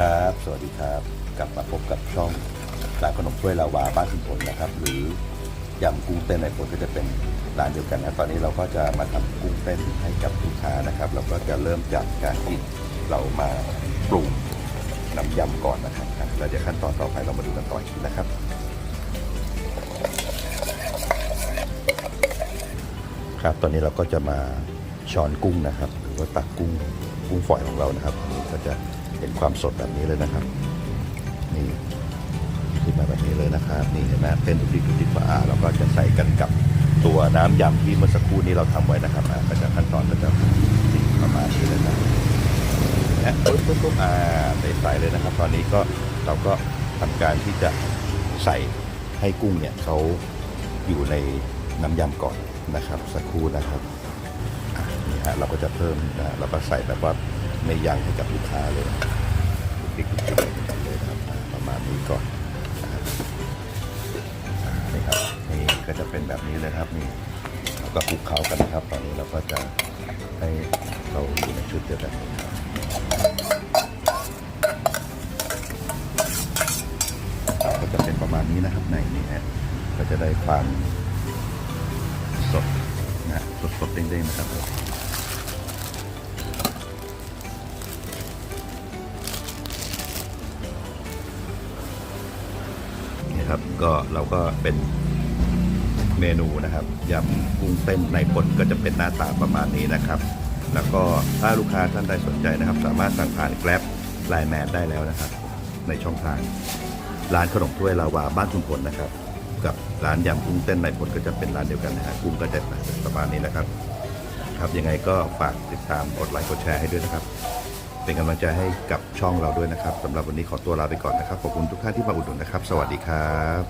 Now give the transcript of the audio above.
ครับ สวัสดีครับ กลับมาพบกับช่องร้านขนมถ้วยลาวาบ้านคุณผลนะครับ หรือยำกุ้งเต้นในผลก็จะเป็นร้านเดียวกันนะตอนนี้เราก็จะมาทำกุ้งเต้นให้กับลูกค้านะครับ เราก็จะเริ่มจากการที่เรามาปรุงน้ำยำก่อนนะครับแล้วเดี๋ยวขั้นตอนต่อไปเรามาดูกันต่ออีกนะครับครับตอนนี้เราก็จะมาช้อนกุ้งนะครับ หรือว่าตักกุ้ง กุ้งฝอยของเรานะครับอันนี้ก็จะเห็นความสดแบบนี้เลยนะครับ นี่ขึ้นมาแบบนี้เลยนะครับ นี่เห็นไหมเป็นทุกทีทุกทีอ่าเราก็จะใส่กันกับตัวน้ำยำที่เมื่อสักครู่นี้เราทำไว้นะครับอ่าก็จะขั้นตอนก็จะประมาณนี้เลยนะนะปุ๊บปุ๊บปุ๊บอ่าใส่ใส่เลยนะครับ ตอนนี้ก็เราก็ทำการที่จะใส่ให้กุ้งเนี่ยเขาอยู่ในน้ำยำก่อนนะครับ สักครู่นะครับ อะฮะเราก็จะเพิ่มนะเราก็ใส่แบบว่าไม่ยั้งให้กับลูกค้าเลยพริกพริกพริกเลยนะครับประมาณนี้ก่อนนะครับนี่ครับนี่ก็จะเป็นแบบนี้เลยครับนี่เราก็คลุกเคล้ากันนะครับ ตอนนี้เราก็จะให้เราอยู่ในชุดเดียวกันครับก็จะเป็นประมาณนี้นะครับในนี้ฮะก็จะได้ความสดนะสดสดเด้งๆนะครับ ครับ ก็เราก็เป็นเมนูนะครับยำกุ้งเต้นในผลก็จะเป็นหน้าตาประมาณนี้นะครับ แล้วก็ถ้าลูกค้าท่านใดสนใจนะครับ สามารถสั่งผ่านแกร็บไลน์แมนได้แล้วนะครับ ในช่องทาง ร้านขนมถ้วยลาวาบ้านคุณผลนะครับ กับร้านยำกุ้งเต้นในผลก็จะเป็นร้านเดียวกันนะฮะกุ้งก็จะประมาณนี้นะครับ ครับยังไงก็ฝากติดตามกดไลค์กดแชร์ให้ด้วยนะครับ เป็นกำลังใจให้กับช่องเราด้วยนะครับสำหรับวันนี้ขอตัวลาไปก่อนนะครับ ขอบคุณทุกท่านที่มาอุดหนุนนะครับ สวัสดีครับ